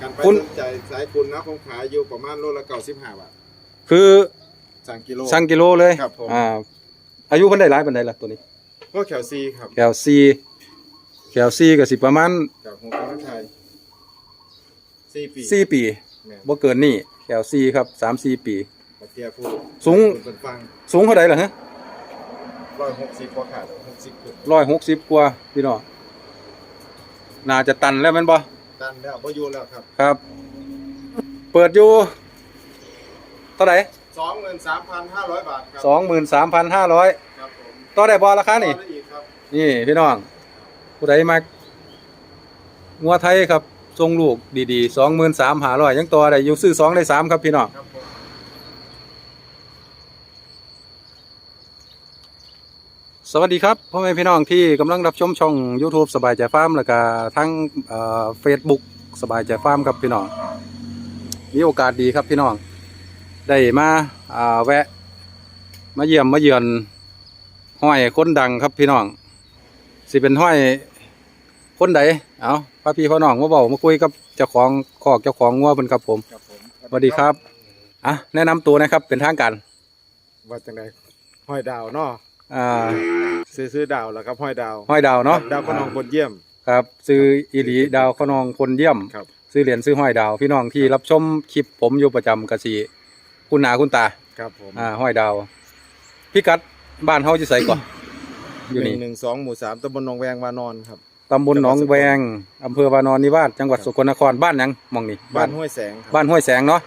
การไปคุณ สนใจสายคุณนะผมขายอยู่ประมาณโลละเก้าสิบห้าบาทคือสั่งกิโล สั่งกิโลเลยครับผม อ่าอายุเพิ่นได้หลายปานใดล่ะตัวนี้พวกแคลซีครับแคลซีแคลซีก็สิประมาณกับหัวกระชายสี่ปี4ปีแม่นบ่เกินนี้แคลซีครับ3-4ปี มาเทียบผู้สูง คุณเป็นฟังสูงเท่าใดล่ะฮะร้อยหกสิบกว่าขาดหกสิบขึ้น160กว่าพี่น้องน่าจะตันแล้วแม่นบ่ ตันแล้วพออยู่แล้วครับครับ เปิดอยู่เท่าไหร่สองหมื่นสามพันห้าร้อยบาทครั23,500ครับผมต่อได้บ่ราคานี่ต่อได้อีกครับนี่พี่น้องผู้ใดมางัวไทยครับทรงลูกดีๆสองหมื่นสามหาร้อยยังตัวได้อยู่ซื้อสองได้สามครับพี่น้องครับผม สวัสดีครับพ่อแม่พี่น้องที่กำลังรับชมช่อง YouTube สบายใจฟาร์มแล้วก็ทั้งเฟซบุ๊กสบายใจฟาร์มครับพี่น้องมีโอกาสดีครับพี่น้องได้มาอ่าแวะ มาเยี่ยมมาเยือนห้อยคนดังครับพี่น้องสิเป็นห้อยคนใดเอาพาพี่พ่อน้องมาเบามาคุยกับเจ้าของคอกเจ้าของงัวเพิ่นครับผมครับผมสวัสดีครับอะแนะนำตัวนะครับเป็นทางการว่าจังไดห้อยดาวเนาะอ่า ซื้อซื้อดาวแล้วครับห้อยดาวห้อยดาวเนาะดาวก็น้องบนเยี่ยมครับซื้ออีหลีดาวขนองคนเยี่ยมครับซื้อเหรียญซื้อห้อยดาวพี่น้องที่รับชมคลิปผมอยู่ประจำกสีคุณหนาคุณตาครับผมอ่าห้อยดาวพี่กัดบ้านเฮาจะใส่ก่อนอยู่นี่หนึ่งสองหมู่สามตำบลหนองแวงวานอนครับตำบลหนองแวงอำเภอวานอนนิวาสจังหวัดครับสกลนครบ้านหยังหมองนี่บ้านห้วยแสงครับบ้านห้วยแสงเนาะ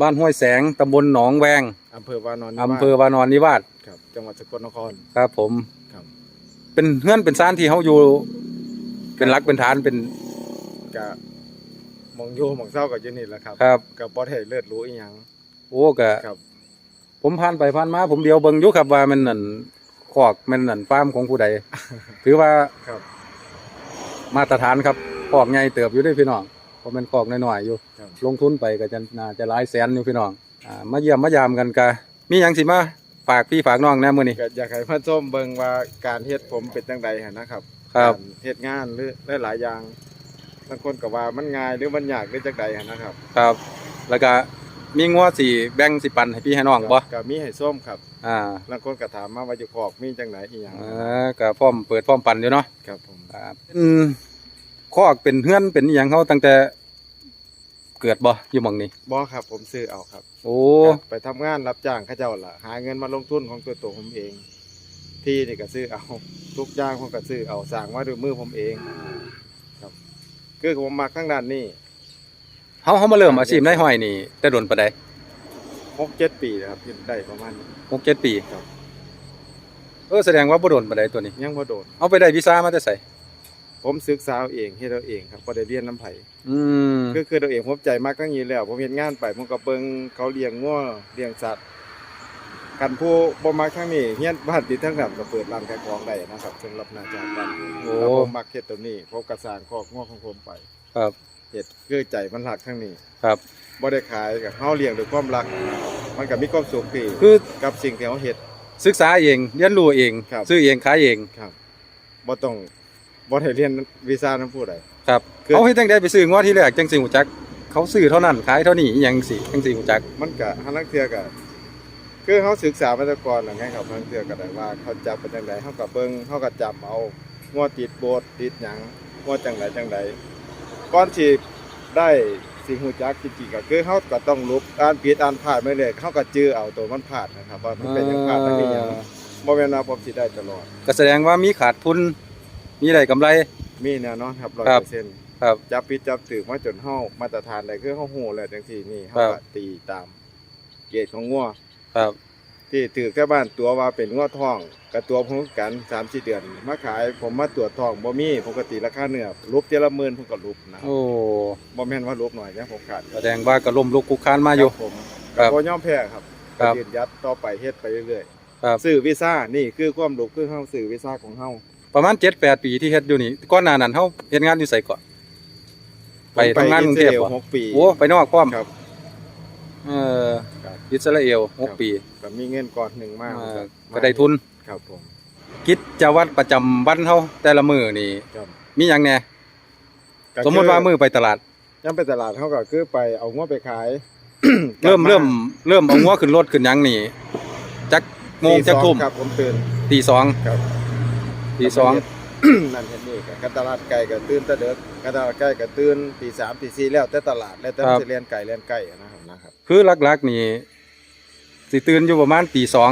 บ้านห้วยแสงตำบลหนองแวงอำเภอวานอนอำเภอวานอนนิวาสครับจังหวัดสกลนครครับผมครับ เป็นเฮือนเป็นซ่านที่เฮาอยู่ เป็นรักเป็นฐานเป็นกะมองโยมองเศร้ากับยูนิตแหละครับครับ กับบอสให้เลือดรู้อีหยังโอ้ก็ครับ ผมผ่านไปผ่านมาผมเดียวเบิ่งอยู่ครับว่ามันนั่นคอกมันนั่นฟาร์มของผู้ใด ถือว่าครับ มาตรฐานครับคอกใหญ่เติบอยู่เด้วยพี่น้องเพราะมันคอกน้อยๆอยู่ ครับ ลงทุนไปก็จะน่าจะหลายแสนอยู่พี่น้องอ่ามาเยี่ยมมายามกันกะมีหยังสิมา ฝากพี่ฝากน้องแหนะมื้อนี้ ก็อยากให้พ่อส้มเบิ่งว่าการเฮ็ดผมเป็นจังใดหั่นนะครับครับ การเฮ็ดงานหรือหลายๆอย่างบางคนก็ว่ามันง่ายหรือมันยากหรือจังใดหั่นนะครับครับ แล้วก็มีงัวสิแบ่งสิปันให้พี่ให้น้องบ่ก็มีให้ส้มครับอ่าบางคนก็ถามมาว่าจะขอกมีจังไหนอีหยังอ่าก็พร้อมเปิดพร้อมปันอยู่เนาะครับผมอ่าเป็นคอกเป็นเฮือนเป็นอหยังเขาตั้งแต่ เกิดบ่อยู่หม่องนี้ บ่ครับผมซื้อเอาครับโอ้ครับไปทำงานรับจ้างเขาเจ้าล่ะ หาเงินมาลงทุนของตัวตัวผมเอง ที่นี่ก็ซื้อเอา ทุกอย่างผมก็ซื้อเอาสร้างมาด้วยมือผมเอง ครับ คือผมมักข้างด้านนี้เฮาเฮามาเริ่มอาชีพนายห้อยนี่แต่โดนปานใดหกเจ็ดปีนะครับที่ได้ประมาณนี้ หกเจ็ดปีครับ เออแสดงว่าบ่โดนปานใดตัวนี้ ยังบ่โดด เอาไปได้วีซ่ามาแต่ไส ผมศึกษาเอาเองเฮ็ดเอาเองครับบ่ได้เรียนน้ำไผอืมคือคือตัวเองผมใจมากทั้งนี้แล้ว ผมเฮ็ดงานไปผมก็เบิ่งเขาเลี้ยงงัวเลี้ยงสัตว์กันผู้บ่มักทั้งนี้เฮียนบ้านติดทั้งนั้นก็เปิดร้านขายของได้นะครับสำหรับหน้าจารย์บ้านผมโอ้แล้วผมมักเฮ็ดตัวนี้ผมก็สร้างคอกงัวของผมไปครับเฮ็ดคือใจมันรักทั้งนี้ครับบ่ได้ขายก็เฮาเลี้ยงด้วยความรัก มันก็มีความสุขดีคือกับสิ่งที่เฮาเฮ็ดศึกษาเองเรียนรู้เองครับซื้อเองขายเองครับบ่ต้อง บ่ได้เรียนวีซ่านำผู้ใด ครับคือเอาเฮ็ดจังได๋ไปซื้องวที่แรกจังสิฮู้จัก เขาซื้อเท่านั้นขายเท่านี้อิหยังสิจังสิฮู้จัก มันก็หันลังเทื่อก็คือเฮาศึกษามาแต่ก่อนแล้วไงครับหันลังเทื่อก็ได้ว่าเขาจับเป็นจังไดเฮาก็เบิ่งเฮาก็จับเอางัวติดโบสถ์ติดหยังงัวจังไดจังไดก่อนที่ได้สิฮู้จักจริงๆก็คือเฮาก็ต้องลบอ่านผิดอ่านพลาดไปเลยเฮาก็จื้อเอาตัวมันพลาดนะครับว่ามันเป็นหยังพลาดมันมีหยังบ่แม่นว่าผมสิได้ตลอด ก็แสดงว่ามีขาดทุน มีได้กำไร มีแน่นอนครับครับ100%ครับจับผิดจับถูกมาจนเฮามาตรฐานได้คือเฮาฮู้แล้วจังซี่นี่เฮาครับก็ตีตาม เกรดของงัวครับ ที่ถือแค่บ้านตัวว่าเป็นงัวทองกับตัวผมคือกัน3-4เดือนมาขายผมมาตรวจทองบ่มีปกติราคาเนื้อรูปเจละหมื่นผมก็รูปนะโอ้บ่แม่นว่ารูปหน่อยนะผมขาดแสดงว่าก็ล้มลุกคลุกคลานมาอยู่ครับผมครับก็บ่ยอมแพ้ครับครับก็ยืนยัดต่อไปเฮ็ดไปเรื่อยครับๆซื้อวีซ่านี่คือความรู้คือเฮาซื้อวีซ่าของเฮา ประมาณ7-8ปีที่เฮ็ดอยู่นี่ก่อนหน้านั้นเฮาเฮ็ดงานอยู่ไสก่อนไปทำงานกรุงเทพอิสบ่ราอลหกปีโอ้ไปนอกพร้อมครับเอ่อครับอิสราเอลหกครับปีก็มีเงินก้อนหนึงมากเอ่อก็ได้ทุนครับผมกิจวัตรประจำวันเฮาแต่ละมื้อนี่ ครับมีหยังแหน่ก็สมมุติว่ามื้อไปตลาด ย่ำไปตลาดเขาก็คือไปเอางัวไปขาย เริ่มเริ่มเริ่มเอางัวขึ้นรถขึ้นหยังนี่จักโมงจักทุ่มครับผมตื่นตีสองครับ ตีสอง นั่นเห็นนี่กับกันตลาดไก่ก็ตื่นแตะเด็กกันตลาดไก่ก็ตื่นตีสามตีสี่แล้วแต่ตลาดแล้วแต่มันจะเรียนไก่เรียนไก่นะครับนะครับ คือหลักๆนี่สิตื่นอยู่ประมาณตีสอง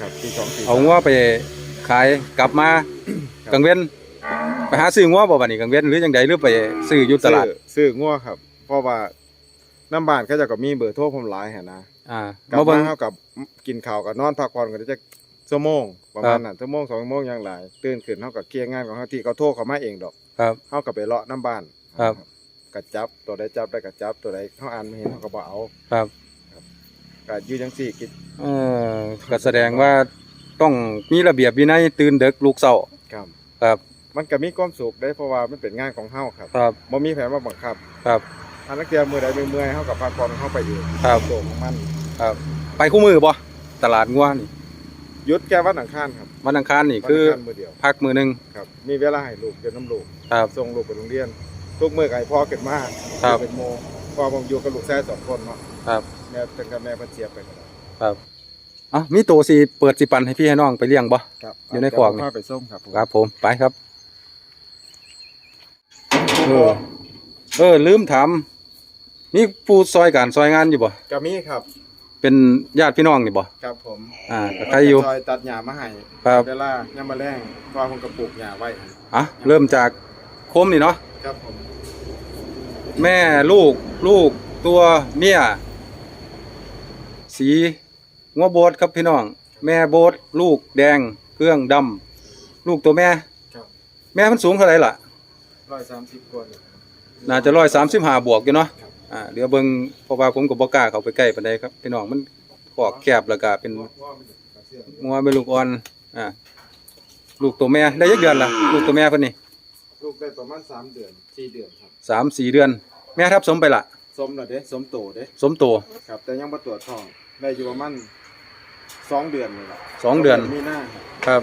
ครับตีสองตีเอางัวไปขายกลับมากลางเว้นไปหาซื้องัวบ่บัดนี้กลางเว้นหรือจังใดหรือไปซื้ออยู่ตลาด ซื้อซื้องัวครับ เพราะว่าน้ำบ้านเขาเจะก็มีเบอร์โทรผมหลายแห่นะอ่ากลัมาบเบิ่มางเท่ากับกินข้าวกับนอนพักผ่อนกันจะ ชั่วโมงประมาณนั้นชั่วโมงสองชั่วโมงอย่างไรตื่นขึ้นเท่ากับเคลียร์งานของเขาที่เขาโทรเขามาเองดอกครับเท่ากับไปเลาะน้ำบ้านครับกัจับตัวใดจับได้กัจับตัวใดเขาอ่านไม่เห็นเขาก็บอกเอาครับกัยืดจังสี่กิจเออก็แสดงว่าต้องมีระเบียบวินัยตื่นดึกลูกเช้าครับครับ มันก็มีความสุขได้เพราะว่ามันเป็นงานของเฮาครับครับบ่มีแผนว่าบังคับ ครับอันนักเรียนมือใดมือเมื่อยเฮากับพักผ่อนเฮาไปอยู่ครับโตของมันครับ ไปคู่มือบ่ตลาดงัวนี่ หยุดแค่วันอังคารครับวันอังคารนี่วันคืออังคารมือเดียวพักมือหนึงครับ มีเวลาให้ลูกเดี๋ยวน้ำลูกครับส่งลูกไปโรงเรียนทุกมื้อก็ให้พ่อเกิดมาครับ เป็นโมพ่อผมอยู่กับลูกชายสองคนเนาะครับแม่เป็นกับแม่เพิ่นเสียไปแล้วครับอะมีตัวสิเปิดสิปันให้พี่ให้น้องไปเลี้ยงบ่ ครับอยู่ในคอกนี่ เดี๋ยวผมพาไปส่งครับผมครับผมไปครับ เออ เออลืมถามมีผู้ซอยการซอยงานอยู่บ่ ก็มีครับ เป็นญาติพี่น้องนี่บ่ครับผมอ่าก็ใครอยู่ ซอยตัดหญ้ามาให้ครับ เวลายามมาแรงพ่อผมก็ปลูกหญ้าไว้อะเริ่มจากโคมนี่เนาะครับผมแม่ลูกลูกตัวเมียสีงัวโบดครับพี่น้อง แม่โบดลูกแดงเครื่องดำลูกตัวแม่ ครับแม่มันสูงเท่าไหร่ล่ะ130กว่าเนี่ยน่าจะร้อยสามสิบห้าบวกอยู่เนาะครับ อ่าเดี๋ยวเบิ่งเพราะว่าผมก็บ่กล้าเข้าไปใกล้ปานใดครับพี่น้องมันขอกแคบแล้วก็เป็นว่ามันกระเสื่อมงัวเป็นลูกอ่อนอ่าลูกตัวแม่ได้ยักเดือนล่ะลูกตัวแม่เพิ่นนี่ลูกได้ประมาณ3เดือน4เดือนครับสามสี่เดือน แม่ทับสมไปละสมแล้วเด้สมโตเด้สมโตครับ แต่ยังบ่ตรวจท้องได้อยู่ประมาณ2เดือนนี่ล่ะสองเดือนมีหน้าครับครับ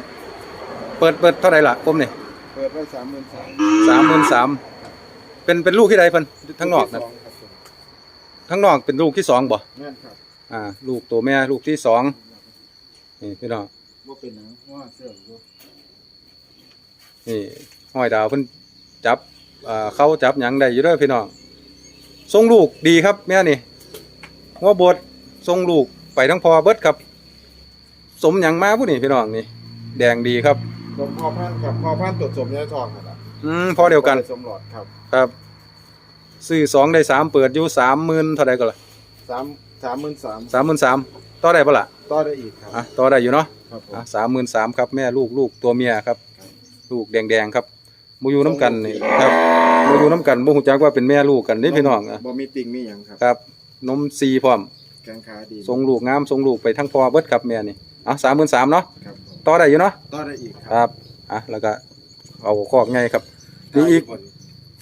เปิดเปิดเท่าไหร่ล่ะผมนี่เปิดไว้33,000สามหมื่นสามเป็นเป็นลูกที่ใดเพิ่นทั้งนอกนะ ลูที่สงครับผมทั้งนอกเป็นลูกที่สองบ่แม่นครับอ่า ลูกตัวแม่ลูกที่สองนี่พี่น้องบ่เป็นหยังว่าเสื่อมอยู่นี่ห้อยดาวเพิ่นจับอ่าเขาจับหยังได้อยู่เด้อพี่น้องทรงลูกดีครับ แม่นี่หัวบดทรงลูกไปทั้งพอเบิดครับ สมหยังมาผู้นี่พี่น้องนี่ แดงดีครับสมพอพันธุ์ครับพอพันธุ์ตรวจสมยาทองครับอืมพอเดียวกัน สมหลอดครับ ครับ ซื้อสองได้สามเปิดอยู่สามหมื่นเท่าไรก็ล่ะสามสามหมื่นสามสามหมื่นสามต่อได้ปะล่ะต่อได้อีกครับอะต่อได้อยู่เนาะครับผมอะสามหมื่นสามครับแม่ลูกลูกตัวเมียครับ ลูกแดงๆครับมูอยู่น้ำกันนี่ครับมูอยู่น้ำกันมูหูจักว่าเป็นแม่ลูกกันนี่พี่น้องอะบ่มีติ่งมีหยังครับครับ นมซีพร้อมแกงขาดีทรงลูกงามทรงลูกไปทั้งพอเบิดครับแม่นี่อะสามหมื่นสามเนาะครับผมต่อได้อยู่เนาะต่อได้อีกคครับรับอะแล้วก็เอาคอกไงครับนี่นี่อีก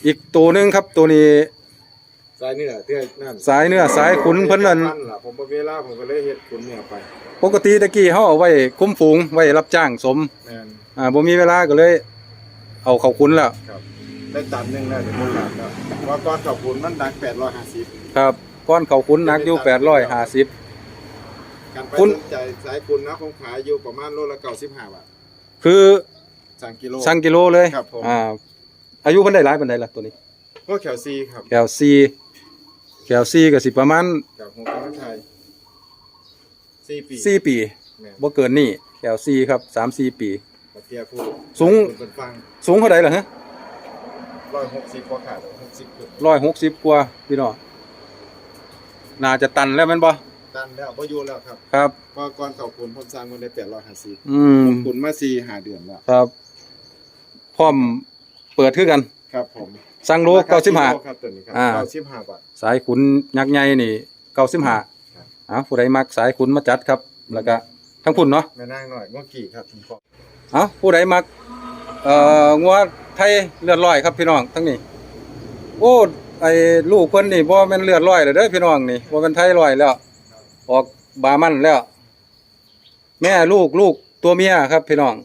อีกตัวหนึงครับตัวนี้ สายเนื้อเตื้อนั่นสายเนื้อสายขุนเพิ่นนั่นล่ะผมบ่เวลาผมก็เลยเฮ็ดขุนเนื้อไปปกติตะกี้เขาเอาไว้คุ้มฝูงไว้รับจ้างสมแม่นอ่าบ่มีเวลาก็เลย เอาเขาคุ้นแล้วครับได้ตันหนึงแล้วเดี๋ยวผมหลับแล้วว่าก่อนขอบคุณมันดัง850 ครับก้อนเขาคุ้นหนักอยู่แปดร้อยห้าสิบการไปคุณสนใจสายคุณนะผมขายอยู่ประมาณโลละ95บาทคือสั่งกิโล สั่งกิโลเลยครับผม อ่าอายุเพิ่นได้หลายปานใดล่ะตัวนี้ ก็แขวซีครับแก้วซี แก้วซีก็สิประมาณกับหัวกระไทยสี่ปีสี่ปีแม่นบ่เกินนี่แก้วซีครับสามสี่ปีบักเทียผู้สูง เป็นฟังสูงเท่าใดล่ะฮะร้อยหกสิบกว่าขาดหกสิบร้อยหกสิบกว่าพี่น้องน่าจะตันแล้วแม่นบ่ตันแล้วพออยู่แล้วครับครับพอก่อนเขาคุณผมสร้างมันได้แปดร้อยห้าสิบอืมคุณมาสี่หาเดือนแล้ว ครับ พร้อมเปิดคือกัน ครับผม สั่งโลเก้าสิบห้า ครับตัวนี้ครับอ่า เก้าสิบห้าบาท สายขุนยักษ์ใหญ่นี่เก้าสิบห้าครับอะผู้ใดมักสายขุนมาจัดครับ แล้วก็ทั้งพุ่นเนาะแม่นางหน่อยงอกี่ครับผมขอเอ้าผู้ใดมักเอ่องัวไทยเลือดร้อยครับพี่น้องทั้งนี้ โอ้ไอ้ลูกเพิ่นนี่บ่แม่นเลือดร้อยแล้วเด้อพี่น้องนี่บ่เป็นไทยร้อยแล้ว ออกบามันแล้ว แม่ลูกลูกตัวเมียครับพี่น้อง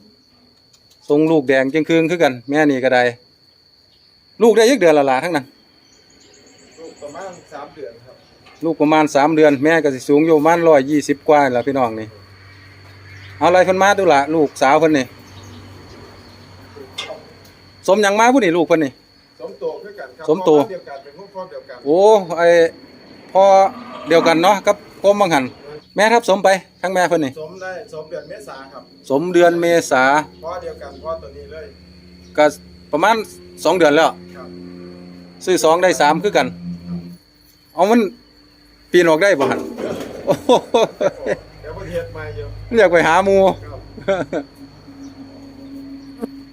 ทรงลูกแดงจึงคืงคือกัน แม่นี่ก็ได้ ลูกได้ยักเดือนละล่ะทั้งนั้น ลูกกประมาณสามเดือนครับลูกประมาณสามเดือนแม่ก็สิสูงอยู่ประมาณร้อยยี่สิบกว่าแล้วพี่น้องนี่เอาอะไรเพิ่นมาดูละลูกสาวเพิ่นนี่สมหยังมาผู้นี่ลูกเพิ่นนี่ สมโตคือกันครับสมโต พ่อเดียวกันเป็นพวกพ่อเดียวกันโอ้ไอพ่อเดียวกันเนาะกับโคมบังหัน แม่ทับสมไปทั้งแม่เพิ่นนี่ สมได้สมเดือนเมษาครับสมเดือนเมษาพ่อเดียวกันพ่อตัวนี้เลยก็ประมาณ สองเดือนแล้ว ครับซื้อสองได้สามคือกัน เอามันปีนออกได้บ่หันโอ้โหเดี๋ยวประเทศมาเยอะเรียกไปหาหมู ครับ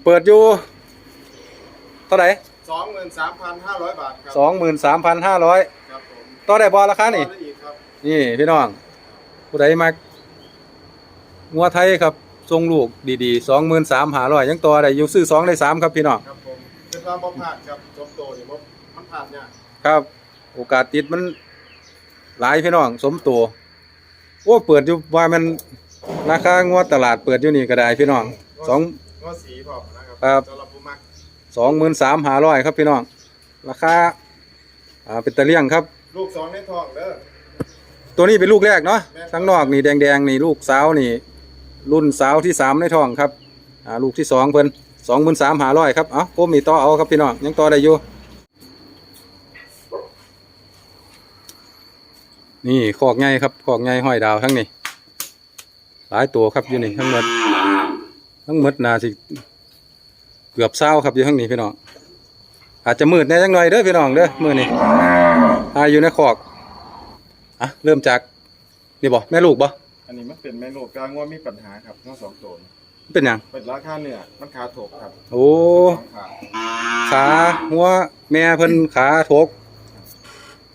เปิดอยู่ เท่าไหร่สองหมื่นสามพันห้าร้อยบาทครับสองหมื่นสามพันห้าร้อยครับผมต่อได้บอราคานี่ ต่อได้อีกครับนี่พี่น้อง ผู้ใดมางัวไทยครับทรงลูกดีๆสองหมื่นสามหาร้อยยังต่อได้อยู่ซื้อสองได้สามครับพี่น้อง ครับผมเป็นค วามบ่พลาดครับสมโตนี่บ่มันผ่านเนี่ยากครับ โอกาสติดมัน หลายพี่น้องสมตัวโอ้เปิดอยู่ว่ามันราคางวดตลาดเปิดอยู่นี่ก็ได้พี่น้องสอง งอสีพร้อมนะครับครับ สำหรับผู้มักสองหมื่นสามหาร้อยครับพี่น้อง ราคาอ่าเป็นตะเลี่ยงครับ ลูกสองในท้องเด้อตัวนี้เป็นลูกแรกเนาะแม่นทั้งนอกนี่แดงๆนี่ลูกสาวนี่ รุ่นสาวที่สามในท้องครับอ่าลูกที่สองเพิ่น สองหมื่นสามหาร้อยครับ เอ้าผมมีต่อเอาครับพี่น้อง ยังต่อได้อยู่ นี่ขอกใหญ่ครับขอกใหญ่ห้อยดาวทั้งนี้ หลายตัวครับอยู่นี่ทั้งหมด ทั้งหมดนาสิ เกือบเศร้าครับอยู่ทั้งนี้พี่น้อง อาจจะมืดแน่จังหน่อยเด้อพี่น้องเด้อมือนี่อาอยู่ในขอก อะ เริ่มจาก นี่บ่แม่ลูกบ่อันนี้มันเป็นแม่ลูกกลางว่ามีปัญหาครับทั้งสองตัวนี่ เป็นหยังเป็นราคาเนื้อมันขาถกครับโอ้สองขาขาหัวแม่เพิ่นขาทก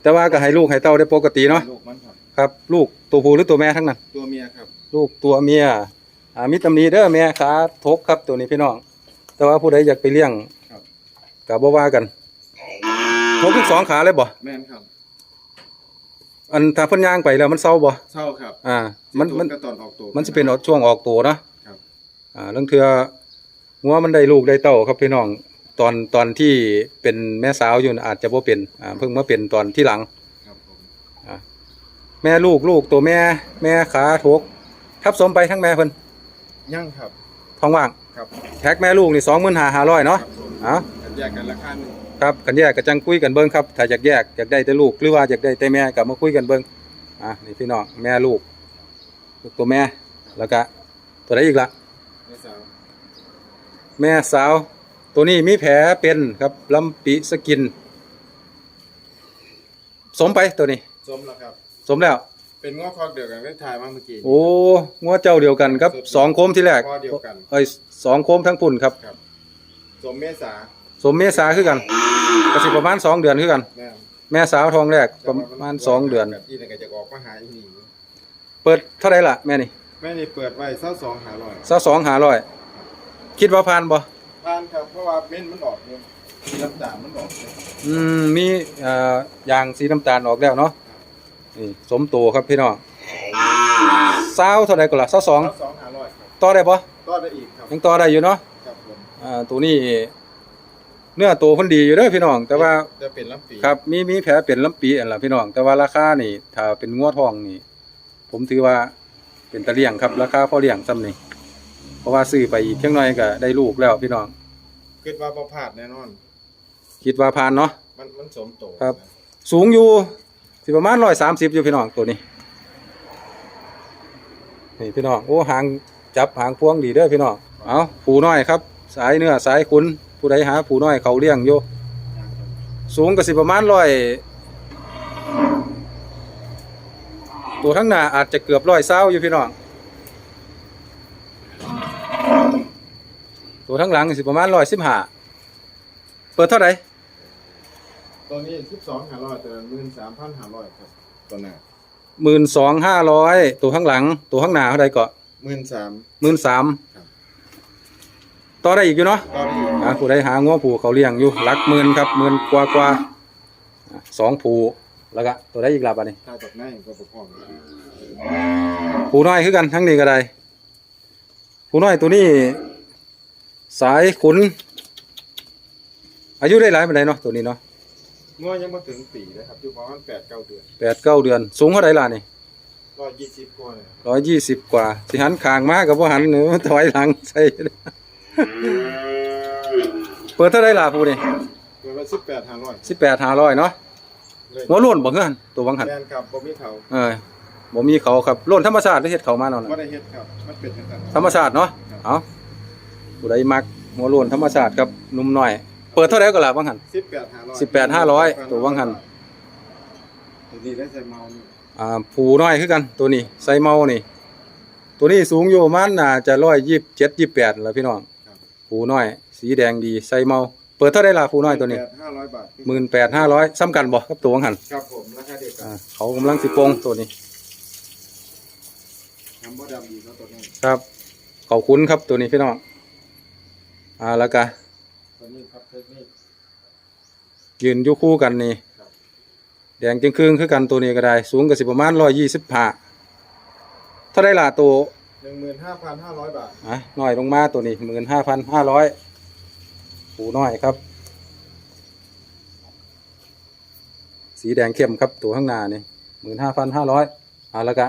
แต่ว่าก็ให้ลูกให้เต้าได้ปกติเนาะลูกมันครับ ครับ ลูกตัวผู้หรือตัวแม่ทั้งนั้น ตัวเมียครับ ลูกตัวเมียอ่ามีตำหนิเด้อแม่ขาทกครับตัวนี้พี่น้อง แต่ว่าผู้ใดอยากไปเลี้ยงครับ ก็บ่ว่ากันทกทั้งสองขาเลยบ่แม่นครับ อันถ้าเพิ่นย่างไปแล้วมันเศร้าบ่เศร้าครับ อ่า มันมันกระตอนออกตัวมันสิเป็นช่วงออกตัวเนาะครับ อ่าเรื่องเทืองัวมันได้ลูกได้เต้าครับพี่น้องตอนตอนที่เป็นแม่สาวอยู่น่ะอาจจะบ่เป็นอ่าเพิ่งมาเป็นตอนที่หลัง ครับผมแม่ลูกลูกตัวแม่แม่ขาทกทับสมไปทั้งแม่เพิ่นยั่งครับท้องว่างครับแท็กแม่ลูกนี่สองหมื่นห้าห้าร้อยคเนาะรับผมเอ้าแยกกันราคาหนึ่งครับกันแยกก็จังคุยกันเบิ่งครับถ้าอยากแยกอยากได้แต่ลูกหรือว่าอยากได้แต่แม่ก็มาคุยกันเบิ่งอะนี่พี่น้องแม่ลูกลูกตัวแม่แล้วก็ตัวไหนอีกละแม่สาว แม่สาว ตัวนี้มีแผลเป็นครับลำปีสกิน สมไปตัวนี้ สมแล้วครับ สมแล้ว เป็นงอกคอกเดียวกันได้ถ่ายมาเมื่อกี้ โอ้งัวเจ้าเดียวกันครับสองโคมที่แรกพ่อเดียวกัน เอ้ยสองโคมทั้งปุ่นครับครับ สมเมษาสมเมษาคือกันก็สิประมาณสองเดือนคือกัน แม่นแม่สาวทองแรกประมาณสองเดือนอีนี่ก็จะออกมาหาอีนี่เปิดเท่าไหรล่ะแม่นี่ แม่นี่เปิดไว้เศร้าสองหาร้อยสาวสองหาร้อย คิดว่าผ่านบ่ทานครับเพราะว่าเม่นมันออกเนี่ยมีน้ำตาลมันออกเนี่ยอืมมีเอ่อยางสีน้ำตาลออกแล้วเนาะนี่สมโตครับพี่น้องสาวเท่าไหรก็ล่ะสาวสองเศร้าสองหาร้อยครับต่อได้บ่ก็ได้อีกครับยังต่อได้อยู่เนาะครับผมอ่าตัวนี้ เนื้อโตเพิ่นดีอยู่เด้อพี่น้อง แต่ว่า จะเป็นลำปีครับมีมีแผลเป็นลำปีอันล่ะพี่น้องแต่ว่าราคานี่ ถ้าเป็นงัวทองนี่ ผมถือว่าเป็นตะเลี่ยงครับ ราคาพอเลี้ยงซ้ำนี่ เพราะว่าซื้อไปอีกเพียงน้อยก็ได้ลูกแล้วพี่น้อง คิดว่าบ่พลาดแน่นอน คิดว่าผ่านเนาะ มันมันสมโตครับ สูงอยู่สิประมาณร้อยสามสิบอยู่พี่น้องตัวนี้ นี่พี่น้อง โอ้หางจับหางพวงดีเด้อพี่น้อง เอาผูน้อยครับ สายเนื้อสายขุนผู้ใดหาผูน้อยเขาเลี้ยงอยู่ สูงก็สิประมาณร้อยตัวทั้างหน้าอาจจะเกือบร้อยเศร้าอยู่พี่น้อง ตัวทั้างหลังสิประมาณร้อยสิบห้าเปิดเท่าไหร่ตัวนี้สิบสองหาร้อยตัวนั้นหมื่นสามพันหาร้อยครับตัวหน้าหมื่นสองห้าร้อยตัวข้างหลัง ตัวข้างหน้าเท่าไหร่ก็หมื่นสามหมื่นสามครับต่อได้อีกอยู่เนาะก็ได้อีกอะผู้ใดหาง้อผูเขาเลี้ยงอยู่หลักหมื่นครับหมื่นกว่ากว่าอะสองผูแล้วก็ตัวได้อีกลับอันนี้ถ้าตกในก็ประกอบผูน้อยคือกันทั้งนี้ก็ได้ผูน้อยตัวนี้ สายขุน อายุได้หลายปานใดเนาะตัวนี้เนาะงวยังมาถึงปีนะครับอยู่ประมาณแปดเก้าเดือนแปดเก้าเดือน สูงเท่าไรล่ะนี่ร้อยยี่สิบกว่าเลยร้อยยี่สิบกว่าสิหันคางมากกับว่าหันเนื้อถอยหลังใส่เปิดเท่าไรล่ะผู้นี่เกิดวันสิบแปดห้าร้อยสิบแปดห้าร้อยเนาะหัวโล้นบ่เงื่อนตัววังหันแมนครับบ่มีเขาเออบ่มีเขาครับโล้นธรรมชาติหรือเฮ็ดเขามาเนาะบ่ได้เฮ็ดครับ มันเป็นจังซั่นธรรมชาติเนาะเอา ผู้ใดมักหัวโล้นธรรมชาติครับหนุ่มน้อย เปิดเท่าไรก็ล่ะวังหัน สิบแปดห้าร้อยสิบแปดห้าร้อยตัววังหัน ตัวนี้ได้ใส่เมานี่อ่าผูน้อยคือกันตัวนี้ไซเมานี่ ตัวนี้สูงอยู่ประมันน่าจะร้อยยี่สิบเจ็ดยี่สิบแปดแล้วพี่น้องครับผูน้อย สีแดงดีไซเมา เปิดเท่าไรล่ะผูน้อยตัวนี้แปดห้าร้อยบาทหมื่นแปดห้าร้อยซ้ำกันบ่ครับตัววังหันครับผมราคาเดียวกัอ่านเขากำลังสิโปรงตัวนี้น้ำบ่ดำดีเนาะตัวนี้ ครับเขาคุ้นครับตัวนี้พี่น้อง อ่าแล้วก็ตัวนี้ครับเทคนิคยืนอยู่คู่กันนี่ครับแดงจึงครึ่งคือกันตัวนี้ก็ได้ สูงก็สิประมาณร้อยยี่สิบห้าเท่าไรล่ะตัวหนึ่งหมื่นห้าพันห้าร้อยบาทอะน้อยลงมาตัวนี้หมื่นห้าพันห้าร้อยผูน้อยครับ สีแดงเข้มครับตัวข้างหน้านี่หมื่นห้าพันห้าร้อยอ่าแล้วก็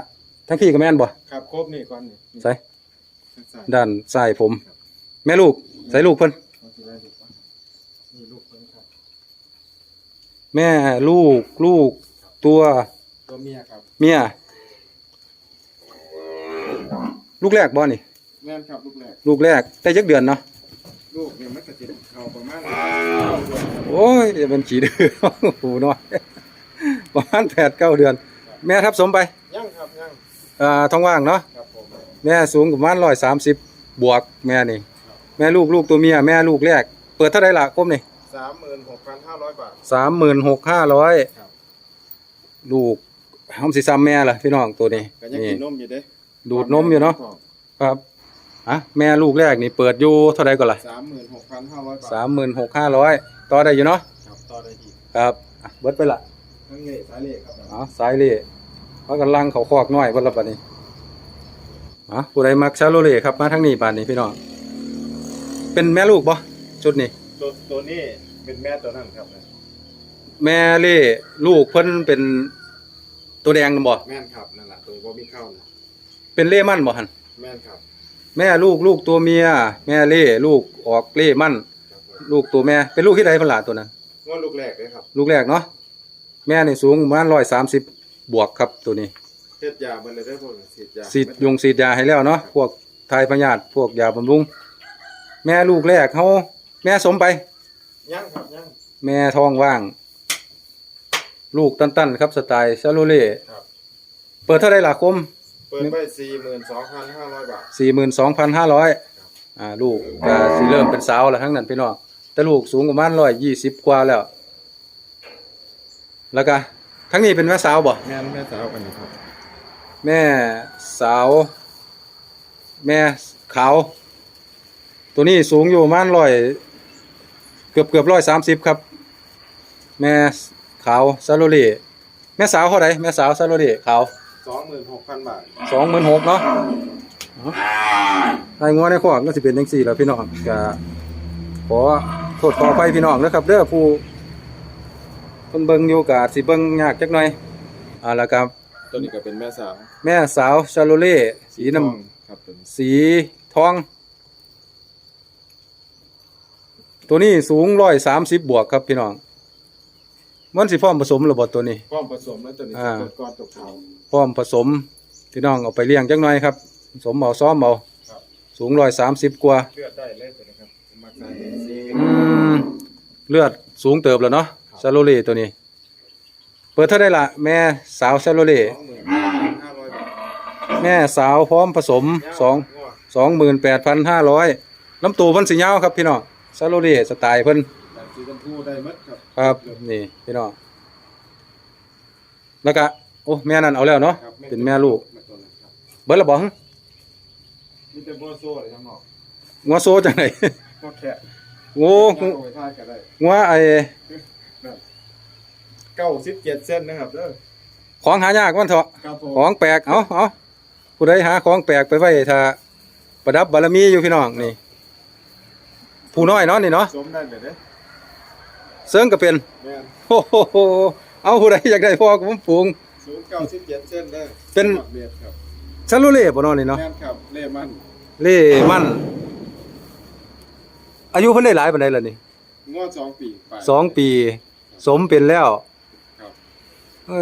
ทั้งพี่กับแม่นบ่ครับครบนี่ก่อนนี่นี่ใส่ใส่ด้านซ้ายผม แม่ลูก ใส่ลูกเพิ่นเอาสิได้ดูก่อนนี่ลูกเพิ่นครับแม่ลูกลูกตัวตัวเมียครับเมียลูกแรกบ่นี่แม่นครับลูกแรกลูกแรกได้จักเดือนเนาะลูกเนี่ยมันก็สิเข้าประมาณเก้าเดือนครับโอ้ยเดี๋ยวมันขี่ดื้อหูน้อยประมาณแปดเก้าเดือน แม่ทับสมไปยังครับยังอ่าท้องว่างเนาะครับผมแม่สูงประมาณร้อยสามสิบบวกแม่นี่ แม่ลูกลูกตัวเมียแม่ลูกแรก เปิดเท่าไรล่ะคมนี่สามหมื่นหกพันห้าร้อยบาท สามหมื่นหกห้าร้อยครับ ลูกหอมสีซ้ำแม่ล่ะพี่น้องตัวนี้ก็ยังนี่กินนมอยู่เด้ดูดนมอยู่เนาะครับอะแม่ลูกแรกนี่เปิดอยู่เท่าไรก่อนล่ะสามหมื่นหกพันห้าร้อยบาทสามหมื่นหกห้าร้อยต่อได้อยู่เนาะครับต่อได้ดีครับอะเบิดไปละ ทั้งเล่สายเล่ครับอ๋อสายเล่เพราะกันลังเขาคอกน้อยเบิดละบัดนี้อ๋อผู้ใดมักชาโลเล่ครับมาทั้งนี้บาดนี้พี่น้อง เป็นแม่ลูกบ่ชุดนี้ ตัวตัวนี้เป็นแม่ตัวนั้นครับนะแม่เล่ลูกเพิ่นเป็นตัวแดงนั่นบ่แม่นครับนั่นแหละตัวบ่มีเข้านะเป็นเล่มั่นบ่หันแม่นครับแม่ลูกลูกตัวเมีย แม่เล่ลูกออกเล่มั่น ครับผมลูกตัวแม่เป็นลูกที่ใดเพิ่นล่ะตัวนั้น งวดลูกแรกเลยครับลูกแรกเนาะแม่นี่สูงประมาณ130บวกครับตัวนี้เฮ็ดยาเบิ่เลยได้อพวกนี้ฉีดยาฉีดยงฉีดยาให้แล้วเนาะพวกทายพยาธิพวกยาบำรุง แม่ลูกแรกเขาแม่สมไป ยังครับยัง แม่ท้องว่าง ลูกตันๆครับสไตล์ซาโลเล่ครับ เปิดเท่าไรล่ะคมเปิดไปสี่หมื่นสองพันห้าร้อยบาท สี่หมื่นสองพันห้าร้อยอ่าลูกก็สิเริ่มเป็นสาวแล้วทั้งนั้นพี่น้องแต่ลูกสูงประมาณร้อยยี่สิบกว่าแล้ว แล้วก็ทั้งนี้เป็นแม่สาวบ่แม่นแม่สาวกันนี่ครับ แม่สาว แม่ขาว ตัวนี้สูงอยู่ประมาณร้อยเกือบเกือบร้อยสามสิบครับ แม่ขาวซาโลเล่แม่สาวเท่าไหร่แม่สาวซาโลเล่ขาวสองหมื่นหกพันบาทสองหมื่นหกเนาะไอ้งอในขวางก็สิเป็นจังสี่แล้วพี่น้องก็ขอโทษขอไปพี่น้องนะครับเด้อผู้เพิ่นเบิ่งอยู่ก็สิเบิ่งยากจักหน่อยอ่าแล้วก็ตัวนี้ก็เป็นแม่สาว แม่สาวชาโลเล่สีน้ทองครับตัวนี้ำสีทอง ตัวนี้สูงร้อยสามสิบบวกครับพี่น้อง มันสิพร้อมผสมระบบตัวนี้ พร้อมผสมแล้วตัวนี้อ่าเกิดก้อนตกขาวพร้อมผสมพี่น้องเอาไปเลี้ยงจักหน่อยครับผสมเอาซ้อมเอาครับ สูงร้อยสามสิบกว่าเลือดได้เลยตัวนี้ครับผมมักได้สีอืมเลือดสูงเติบแล้วเนาะชาโลเล่ตัวนี้ เปิดเท่าได้ละแม่สาวชาโลเล่สองหมื่นห้าร้อยบาทแม่สาวพร้อมผสมสองงัวสองหมื่นแปดพันห้าร้อยลำตัวเพิ่นสียาวครับพี่น้อง ชาโลเล่สไตล์เพิ่นแบบสีชมพูได้หมดครับครับนี่พี่น้องแล้วก็โอ้แม่นั่นเอาแล้วเนาะครับเป็นแม่ลูกแม่ตัวนั้นครับเบิดละบ่หึมีแต่บัวโซ่เลยทั้งหมดงัวโซจังไดก็แค่โง่โอ้ยทายก็ได้งัวไอ้เก้าสิบเจ็ดเส้นนะครับเด้อของหายากมันเถอะครับผมของแปลกเอาเอาผู้ใดหาของแปลกไปไว้ถ้าประดับบารมีอยู่พี่น้องนี่ ผู้น้อยเนาะนี่เนาะสมได้เลยเด้อเสริงก็เป็นแม่นโอ้โหเอาผู้ใดอยากได้พ่อกับผมปลูงสูงเก้าสิบเจ็ดเส้นเด้อเป็นเมตรครับซาลูเล่บ่เนาะนี่เนาะแม่นครับเล่มันเล่มันอายุเพิ่นได้หลายปานใดล่ะนี่งวดสองปีไปสองปี สมเป็นแล้ว ครับเอ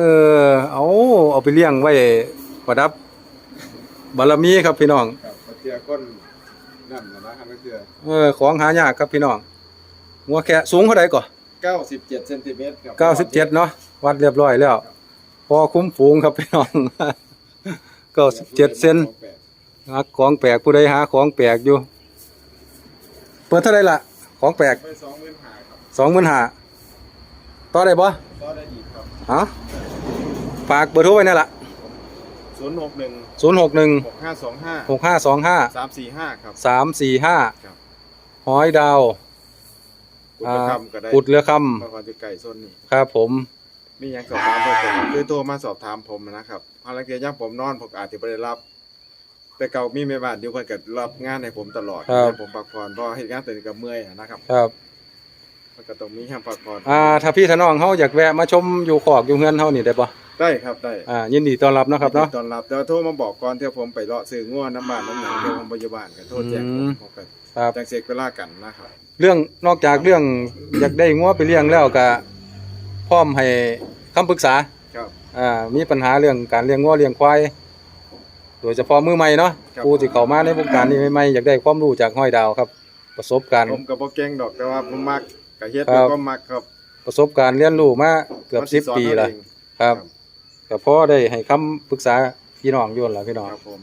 อเอาเอาไปเลี้ยงไว้ประดับบารมีครับพี่น้อง ครับปลาเทียก้น นั่นนะนะครับปลาเทียเออของหายากครับพี่น้องหัวแค่สูงเท่าใดก่อเก้าสิบเจ็ดเซนติเมตรครับ97เนาะวัดเรียบร้อยแล้ว พอคุ้มฝูงครับพี่น้อง97เซนหาของแปลกผู้ใดหาของแปลกอยู่ เปิดเท่าไหร่ล่ะ ของแปลกไปสองหมื่นหาครับ25,000ต่อได้บ่ก็ได้อีกครับฮะฝากเบอร์โทรไว้นั่นล่ะ ศูนย์หกหนึ่ง061หกห้าสองห้า6525สามสี่ห้าครับสามสี่ห้าครับหอยดาวกุดคำก็ได้กุดเรือคมาก่อนจะไก่ส้นนี่ำครับผมมีอย่างสอบถามเพิ่มเติมคือโทรมาสอบถามผมนะครับพาลังเกียย่ามผมนอนผมอาจจะไม่ได้รับ แต่เก่ามีแม่บ้านเดียวกันกับรับงานให้ผมตลอดให้ผมพักผ่อนเพราะเหตุงานตื่นกับเมื่อยอะนะครับ ครับมันก็ต้องมีแค่พักผ่อนอ่าถ้าพี่ถ้าน้องเขาอยากแวะมาชมอยู่ขอกอยู่เฮือนเขานี่ได้ปะ ได้ครับได้อ่ายินดีต้อนรับเนาะครับเนาะตอนรับแต่ว่าโทรมาบอกก่อนที่ผมไปเลาะซื้อง่วนน้ำบานน้ำหนังเดี๋ยวผมพยาบาลกันโทษแจ้งผอืมมผมก็ครับ แจ้งเสกเวลากันนะครับ เรื่องนอกจากเรื่อง อยากได้งัวไปเลี้ยงแล้วก็พร้อมให้คำปรึกษาครับ อ่ามีปัญหาเรื่องการเลี้ยงงัวเลี้ยงควายโดยเฉพาะมือใหม่เนาะครับ ผู้ที่เข้ามาในวงการนี้ใหม่ๆอยากได้ความรู้จากห้อยดาวครับ ประสบการณ์ ผมกับโบเก่งดอกแต่ว่าผมมักกับเฮ็ดครัเป็นบความมักครับประสบการณ์เรียนรู้มาเกือบมันสิสิบสอนปีเราแล้วเอง ครับ ก็พอได้ให้คำปรึกษาพี่น้องอยู่นั่นล่ะพี่น้องครับผม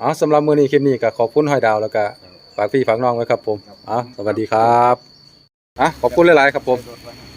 อ๋อสำหรับมื้อนี้คลิปนี้ก็ขอบคุณห้อยดาวแล้วก็ฝากพี่ฝากน้องไว้ครับผมอ๋อสวัสดีครับอะขอบคุณหลายๆครับผมรถไว้